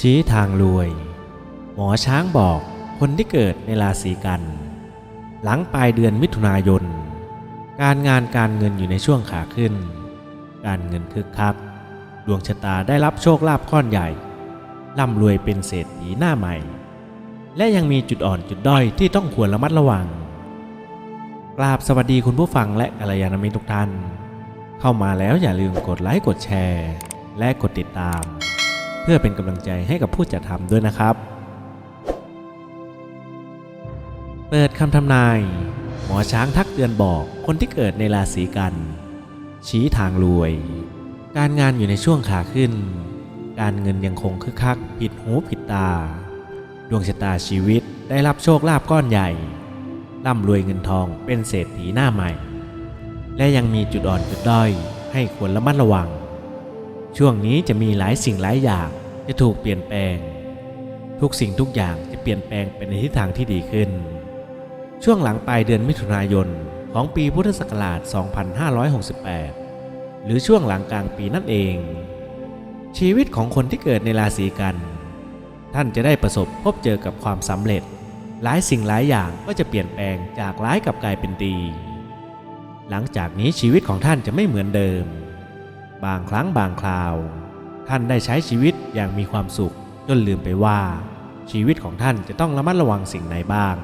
ชี้ทางรวย หมอช้างบอกคนที่เกิดในราศีกัน หลังปลายเดือนมิถุนายน การงานการเงินอยู่ในช่วงขาขึ้น การเงินคึกคักดวงชะตาได้รับโชคลาภก้อนใหญ่ร่ำรวยเป็นเศรษฐีหน้าใหม่ และยังมีจุดอ่อนจุดด้อยที่ต้องควรระมัดระวัง กราบสวัสดีคุณผู้ฟังและกัลยาณมิตรทุกท่าน เข้ามาแล้วอย่าลืมกดไลค์กดแชร์ และกดติดตาม พื่อเป็นกำลังใจให้กับผู้จัดทำด้วยนะครับ เปิดคำทำนาย หมอช้างทักเตือนบอกคนที่เกิดในราศีกัน ชี้ทางรวย การงานอยู่ในช่วงขาขึ้น การเงินยังคงคึกคัก ผิดหูผิดตา ดวงชะตาชีวิตได้รับโชคลาภก้อนใหญ่ร่ำรวยเงินทองเป็นเศรษฐีหน้าใหม่ และยังมีจุดอ่อนจุดด้อยให้ควรระมัดระวัง ช่วงนี้จะมีหลายสิ่งหลายอย่างจะถูกเปลี่ยนแปลง ทุกสิ่งทุกอย่างจะเปลี่ยนแปลงไปในทิศทางที่ดีขึ้น ช่วงหลังปลายเดือนมิถุนายนของปีพุทธศักราช 2568 หรือช่วงหลังกลางปีนั่นเอง ชีวิตของคนที่เกิดในราศีกัน ท่านจะได้ประสบพบเจอกับความสำเร็จ หลายสิ่งหลายอย่างก็จะเปลี่ยนแปลงจากร้ายกลับกลายเป็นดี หลังจากนี้ชีวิตของท่านจะไม่เหมือนเดิม บางครั้งบางคราว ท่านได้ใช้ชีวิตอย่างมีความสุขจนลืมไปว่า ชีวิตของท่านจะต้องระมัดระวังสิ่งไหนบ้าง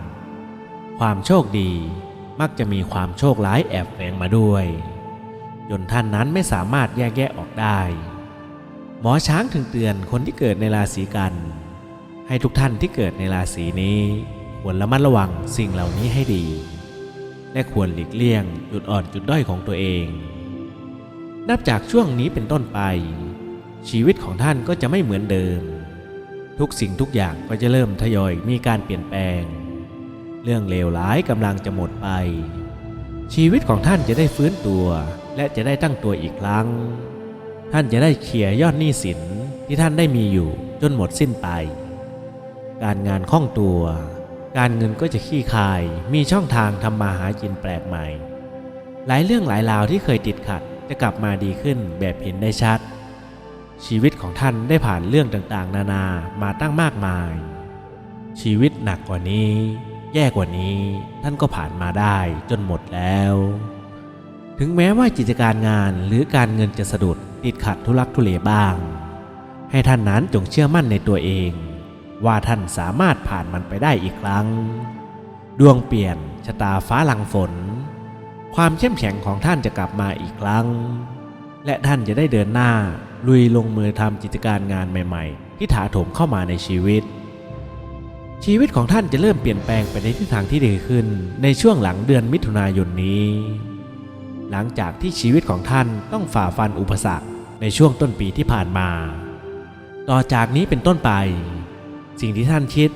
ความโชคดีมักจะมีความโชคร้ายแอบแฝงมาด้วยจนท่านนั้นไม่สามารถแยกแยะออกได้ หมอช้างถึงเตือนคนที่เกิดในราศีกัน ให้ทุกท่านที่เกิดในราศีนี้ควรระมัดระวังสิ่งเหล่านี้ให้ดี และควรหลีกเลี่ยงจุดอ่อนจุดด้อยของตัวเอง นับจากช่วงนี้เป็นต้นไป ชีวิตของท่านก็จะไม่เหมือนเดิม ทุกสิ่งทุกอย่างก็จะเริ่มทยอยมีการเปลี่ยนแปลง เรื่องเลวร้ายกำลังจะหมดไป ชีวิตของท่านจะได้ฟื้นตัว และจะได้ตั้งตัวอีกครั้ง ท่านจะได้เคลียร์ยอดหนี้สินที่ท่านได้มีอยู่จนหมดสิ้นไป การงานคล่องตัว การเงินก็จะขี้คายมีช่องทางทำมาหากินแปลกใหม่ หลายเรื่องหลายราวที่เคยติดขัด จะกลับมาดีขึ้นแบบเห็นได้ชัด ชีวิตของท่านได้ผ่านเรื่องต่างๆ นานามาตั้งมากมาย ชีวิตหนักกว่านี้ แย่กว่านี้ท่านก็ผ่านมาได้จนหมดแล้ว ถึงแม้ว่ากิจการงานหรือการเงินจะสะดุดติดขัดทุลักทุเลบ้าง ให้ท่านนั้นจงเชื่อมั่นในตัวเอง ว่าท่านสามารถผ่านมันไปได้อีกครั้ง ดวงเปลี่ยนชะตาฟ้าหลังฝน ความเข้มแข็งของท่านจะกลับมาอีกครั้ง และท่านจะได้เดินหน้าลุยลงมือทำกิจการงานใหม่ๆ ที่ถาโถมเข้ามาในชีวิต ชีวิตของท่านจะเริ่มเปลี่ยนแปลงไปในทิศทางที่ดีขึ้นในช่วงหลังเดือนมิถุนายนนี้ หลังจากที่ชีวิตของท่านต้องฝ่าฟันอุปสรรคในช่วงต้นปีที่ผ่านมา ต่อจากนี้เป็นต้นไป สิ่งที่ท่านคิด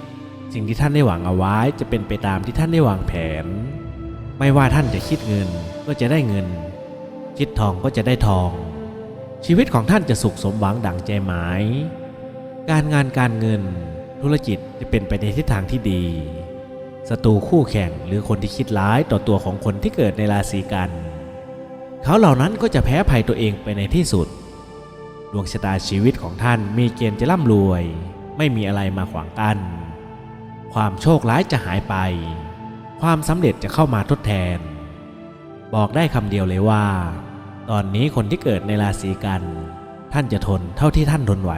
สิ่งที่ท่านได้หวังเอาไว้จะเป็นไปตามที่ท่านได้วางแผน ไม่ว่าท่านจะคิดเงินก็จะได้เงิน คิดทองก็จะได้ทอง ชีวิตของท่านจะสุขสมหวังดั่งใจหมาย การงานการเงิน ธุรกิจจะเป็นไปในทิศทางที่ดีศัตรูคู่แข่งหรือคนที่คิดร้ายต่อตัวของคนที่เกิดในราศีกัน เขาเหล่านั้นก็จะแพ้ภัยตัวเองไปในที่สุด ดวงชะตาชีวิตของท่านมีเกณฑ์จะร่ำรวย ไม่มีอะไรมาขวางกัน้นความโชคร้ายจะหายไป ความสำเร็จจะเข้ามาทดแทน บอกได้คำเดียวเลยว่า ตอนนี้คนที่เกิดในราศีกัน ท่านจะทนเท่าที่ท่านทนไหว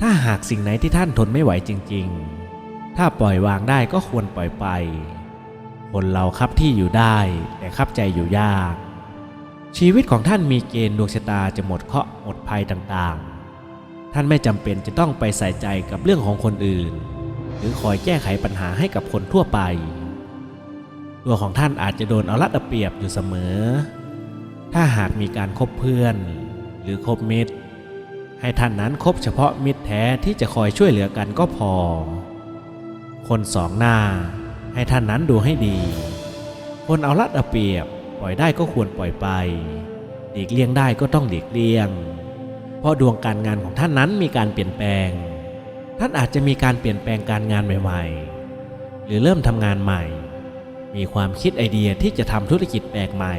ถ้าหากสิ่งไหนที่ท่านทนไม่ไหวจริง ๆ ถ้าปล่อยวางได้ก็ควรปล่อยไป คนเราครับที่อยู่ได้ แต่ครับใจอยู่ยาก ชีวิตของท่านมีเกณฑ์ดวงชะตาจะหมดเคราะห์หมดภัยต่างๆ ท่านไม่จำเป็นจะต้องไปใส่ใจกับเรื่องของคนอื่นหรือคอยแก้ไขปัญหาให้กับคนทั่วไป ตัวของท่านอาจจะโดนเอารัดเอาเปรียบอยู่เสมอ ถ้าหากมีการคบเพื่อน หรือคบมิตร ให้ท่านนั้นคบเฉพาะมิตรแท้ที่จะคอยช่วยเหลือกันก็พอ คนสองหน้า ให้ท่านนั้นดูให้ดี คนเอารัดเอาเปรียบ ปล่อยได้ก็ควรปล่อยไปหลีกเลี่ยงได้ก็ต้องหลีกเลี่ยง เพราะดวงการงานของท่านนั้นมีการเปลี่ยนแปลง ท่านอาจจะมีการเปลี่ยนแปลงการงานใหม่ ๆ หรือเริ่มทำงานใหม่ มีความคิดไอเดียที่จะทำธุรกิจแปลกใหม่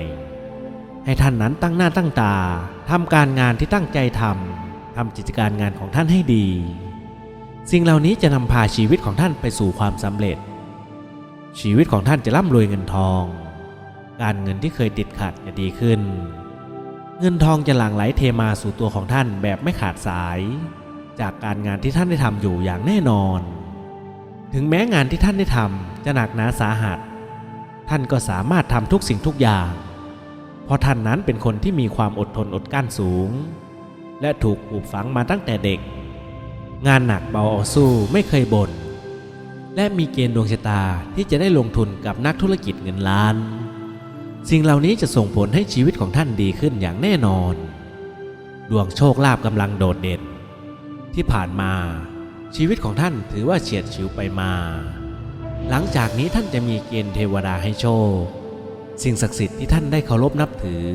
ให้ท่านนั้นตั้งหน้าตั้งตาทำการงานที่ตั้งใจทำทำกิจการงานของท่านให้ดี สิ่งเหล่านี้จะนำพาชีวิตของท่านไปสู่ความสำเร็จ ชีวิตของท่านจะร่ำรวยเงินทอง การเงินที่เคยติดขัดจะดีขึ้น เงินทองจะหลั่งไหลเทมาสู่ตัวของท่านแบบไม่ขาดสาย จากการงานที่ท่านได้ทำอยู่อย่างแน่นอน ถึงแม้งานที่ท่านได้ทำจะหนักหนาสาหัส ท่านก็สามารถทำทุกสิ่งทุกอย่าง เพราะท่านนั้นเป็นคนที่มีความอดทนอดกลั้นสูง และถูกปลูกฝังมาตั้งแต่เด็ก งานหนักเบาเอาสู้ไม่เคยบน่นและมีเกณฑ์ดวงชะตาที่จะได้ลงทุนกับนักธุรกิจเงินล้าน สิ่งเหล่านี้จะส่งผลให้ชีวิตของท่านดีขึ้นอย่างแน่นอน ดวงโชคลาภกำลังโดดเด่น ที่ผ่านมาชีวิตของท่านถือว่าเฉียดฉิวไปมา หลังจากนี้ท่านจะมีเกณฑ์เทวดาให้โชค สิ่งศักดิ์สิทธิ์ที่ท่านได้เคารพนับถือ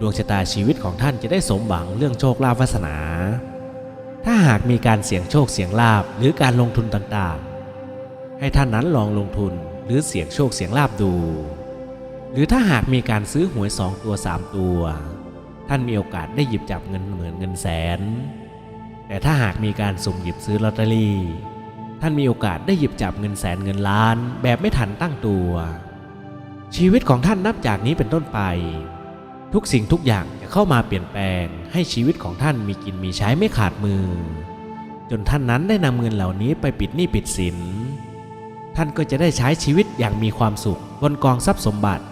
ดวงชะตาชีวิตของท่านจะได้สมหวังเรื่องโชคลาภวาสนา ถ้าหากมีการเสี่ยงโชคเสี่ยงลาบหรือการลงทุนต่างๆ ให้ท่านนั้นลองลงทุนหรือเสี่ยงโชคเสี่ยงลาบดู หรือถ้าหากมีการซื้อหวยสองตัวสามตัว ท่านมีโอกาสได้หยิบจับเงินเหมือนเงินแสน แต่ถ้าหากมีการสุ่มหยิบซื้อลอตเตอรี่ ท่านมีโอกาสได้หยิบจับเงินแสนเงินล้าน แบบไม่ทันตั้งตัว ชีวิตของท่านนับจากนี้เป็นต้นไป ทุกสิ่งทุกอย่างจะเข้ามาเปลี่ยนแปลง ให้ชีวิตของท่านมีกินมีใช้ไม่ขาดมือ จนท่านนั้นได้นำเงินเหล่านี้ไปปิดหนี้ปิดสิน ท่านก็จะได้ใช้ชีวิตอย่างมีความสุขบนกองทรัพย์สมบัติ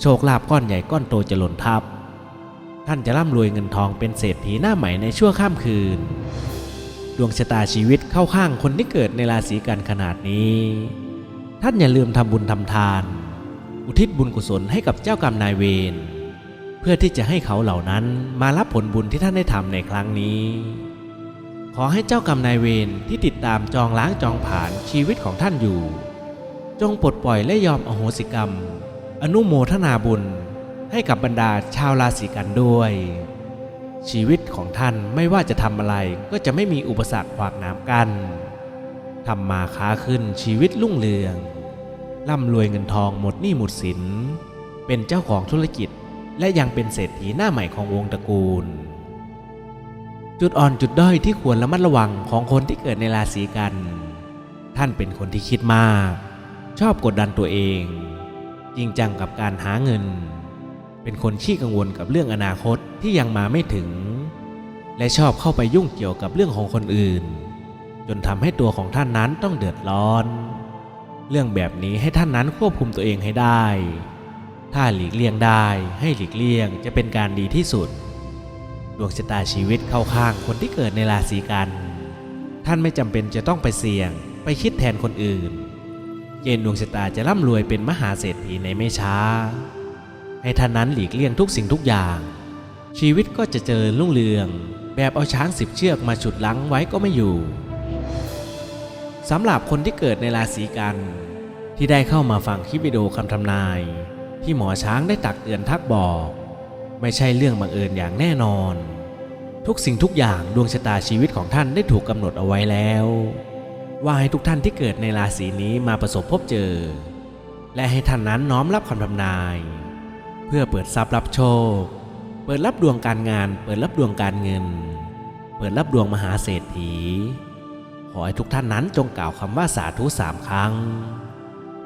โชคลาภก้อนใหญ่ก้อนโตจะหล่นทับท่านจะร่ำรวยเงินทองเป็นเศรษฐีหน้าใหม่ในชั่วข้ามคืน ดวงชะตาชีวิตเข้าข้างคนที่เกิดในราศีกันขนาดนี้ ท่านอย่าลืมทำบุญทำทาน อุทิศบุญกุศลให้กับเจ้ากรรมนายเวรเพื่อที่จะให้เขาเหล่านั้นมารับผลบุญที่ท่านได้ทำในครั้งนี้ ขอให้เจ้ากรรมนายเวรที่ติดตามจองล้างจองผ่านชีวิตของท่านอยู่ จงปลดปล่อยและยอมอโหสิกรรม อนุโมทนาบุญให้กับบรรดาชาวราศีกันด้วย ชีวิตของท่านไม่ว่าจะทำอะไรก็จะไม่มีอุปสรรคขวากหน้ำกันทำมาค้าขึ้นชีวิตรุ่งเรืองร่ำรวยเงินทองหมดหนี้หมดสิน เป็นเจ้าของธุรกิจ และยังเป็นเศรษฐีหน้าใหม่ของวงตระกูล จุดอ่อนจุดด้อยที่ควรระมัดระวังของคนที่เกิดในราศีกัน ท่านเป็นคนที่คิดมาก ชอบกดดันตัวเอง จริงจังกับการหาเงิน เป็นคนขี้กังวลกับเรื่องอนาคตที่ยังมาไม่ถึง และชอบเข้าไปยุ่งเกี่ยวกับเรื่องของคนอื่น จนทำให้ตัวของท่านนั้นต้องเดือดร้อน เรื่องแบบนี้ให้ท่านนั้นควบคุมตัวเองให้ได้ ถ้าหลีกเลี่ยงได้ให้หลีกเลี่ยงจะเป็นการดีที่สุดดวงชะตาชีวิตเข้าข้างคนที่เกิดในราศีกัน ท่านไม่จำเป็นจะต้องไปเสี่ยง ไปคิดแทนคนอื่น เกณฑ์ดวงชะตาจะร่ำรวยเป็นมหาเศรษฐีในไม่ช้า ให้ท่านนั้นหลีกเลี่ยงทุกสิ่งทุกอย่าง ชีวิตก็จะเจริญรุ่งเรือง แบบเอาช้างสิบเชือกมาฉุดลังไว้ก็ไม่อยู่สำหรับคนที่เกิดในราศีกัน ที่ได้เข้ามาฟังคลิปวิดีโอคำทำนาย ที่หมอช้างได้ตักเตือนทักบอก ไม่ใช่เรื่องบังเอิญอย่างแน่นอน ทุกสิ่งทุกอย่างดวงชะตาชีวิตของท่านได้ถูกกำหนดเอาไว้แล้ว ว่าให้ทุกท่านที่เกิดในราศีนี้มาประสบพบเจอ และให้ท่านนั้นน้อมรับคำทำนาย เพื่อเปิดทรัพย์รับโชค เปิดรับดวงการงาน เปิดรับดวงการเงิน เปิดรับดวงมหาเศรษฐี ขอให้ทุกท่านนั้นจงกล่าวคำว่าสาธุสามครั้ง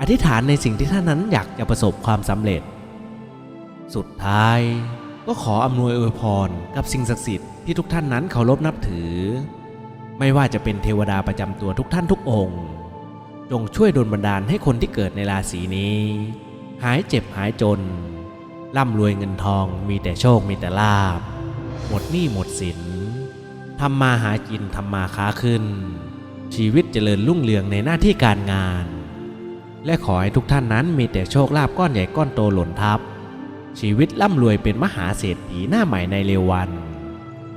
อธิษฐานในสิ่งที่ท่านนั้นอยากจะประสบความสำเร็จ สุดท้ายก็ขออำนวยอวยพรกับสิ่งศักดิ์สิทธิ์ที่ทุกท่านนั้นเคารพนับถือ ไม่ว่าจะเป็นเทวดาประจำตัวทุกท่านทุกองค์ จงช่วยดลบันดาลให้คนที่เกิดในราศีนี้ หายเจ็บหายจน ร่ำรวยเงินทองมีแต่โชคมีแต่ลาบ หมดหนี้หมดสินทำมาหากินทำมาค้าขึ้น ชีวิตเจริญรุ่งเรืองในหน้าที่การงาน และขอให้ทุกท่านนั้นมีแต่โชคลาภก้อนใหญ่ก้อนโตหล่นทับ ชีวิตร่ำรวยเป็นมหาเศรษฐีหน้าใหม่ในเร็ววัน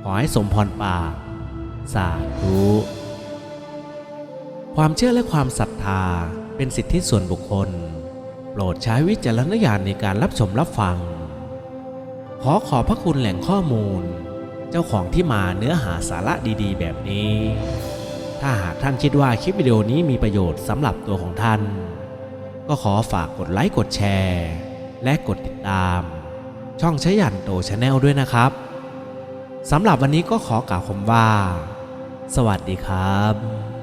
ขอให้สมพรปาสาธุความเชื่อและความศรัทธาเป็นสิทธิส่วนบุคคล โปรดใช้วิจารณญาณในการรับชมรับฟัง ขอขอบพระคุณแหล่งข้อมูล เจ้าของที่มาเนื้อหาสาระดีๆ แบบนี้ ถ้าหากท่านคิดว่าคลิปวิดีโอนี้มีประโยชน์สำหรับตัวของท่าน ก็ขอฝากกดไลค์กดแชร์ และกดติดตาม ช่องใช้ยันโตชาแนลด้วยนะครับสำหรับวันนี้ก็ขอกล่าวคำว่า สวัสดีครับ